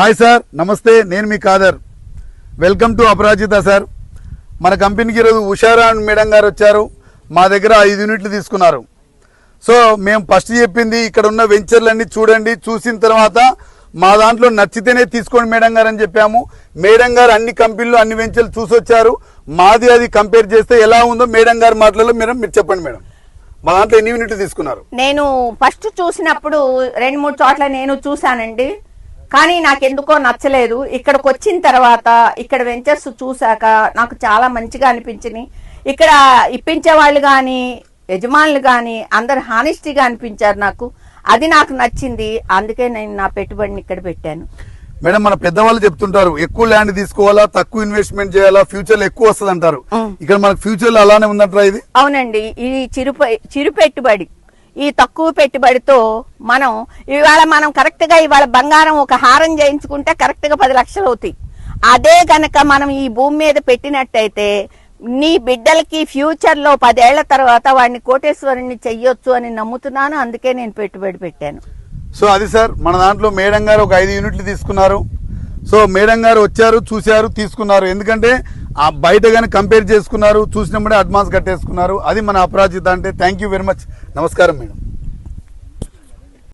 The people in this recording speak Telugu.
హాయ్ సార్ నమస్తే నేను మీ Khader welcome to Aparajitha sir. మన కంపెనీకి ఈరోజు ఉషారా మేడం గారు వచ్చారు. మా దగ్గర ఐదు యూనిట్లు తీసుకున్నారు. సో మేము ఫస్ట్ చెప్పింది ఇక్కడ ఉన్న వెంచర్లన్నీ చూడండి చూసిన తర్వాత మా దాంట్లో నచ్చితేనే తీసుకోండి మేడం గారు అని చెప్పాము. మేడం గారు అన్ని కంపెనీలు అన్ని వెంచర్లు చూసొచ్చారు. మాది అది కంపేర్ చేస్తే ఎలా ఉందో మేడం గారి మాటలలో మీరు మీరు చెప్పండి మేడం. మా దాంట్లో ఎన్ని యూనిట్లు తీసుకున్నారు? నేను ఫస్ట్ చూసినప్పుడు రెండు మూడు చోట్ల నేను చూశానండి. కానీ నాకు ఎందుకో నచ్చలేదు. ఇక్కడికి వచ్చిన తర్వాత ఇక్కడ వెంచర్స్ చూశాక నాకు చాలా మంచిగా అనిపించింది. ఇక్కడ ఇప్పించే వాళ్ళు కానీ యజమానులు కానీ అందరు హానెస్టీగా అనిపించారు నాకు. అది నాకు నచ్చింది. అందుకే నేను నా పెట్టుబడిని ఇక్కడ పెట్టాను. మేడం మన పెద్దవాళ్ళు చెప్తుంటారు ఎక్కువ ల్యాండ్ తీసుకోవాలా తక్కువ ఇన్వెస్ట్మెంట్ చేయాలా ఫ్యూచర్లో ఎక్కువ వస్తుంది అంటారు. ఇక్కడ మనకు ఫ్యూచర్లో అలానే ఉందంటారా ఇది? అవునండి. ఇది చిరు చిరు పెట్టుబడి ఈ తక్కువ పెట్టుబడితో మనం ఇవాళ మనం కరెక్ట్గా ఇవాళ బంగారం ఒక హారం చేయించుకుంటే కరెక్ట్గా పది లక్షలు అవుతాయి. అదే గనక మనం ఈ భూమి మీద పెట్టినట్టయితే నీ బిడ్డలకి ఫ్యూచర్లో పదేళ్ళ తర్వాత వాడిని కోటేశ్వరుని చెయ్యొచ్చు అని నమ్ముతున్నాను అందుకే నేను పెట్టుబడి పెట్టాను. సో అది సార్ మన దాంట్లో మేడం గారు ఒక ఐదు యూనిట్లు తీసుకున్నారు. సో మేడం గారు వచ్చారు చూశారు తీసుకున్నారు. ఎందుకంటే ఆ బయట కానీ కంపేర్ చేసుకున్నారు చూసినప్పుడే అడ్వాన్స్ కట్టేసుకున్నారు. అది మన అపరాజిత అంటే థ్యాంక్ యూ వెరీ మచ్ నమస్కారం మేడం.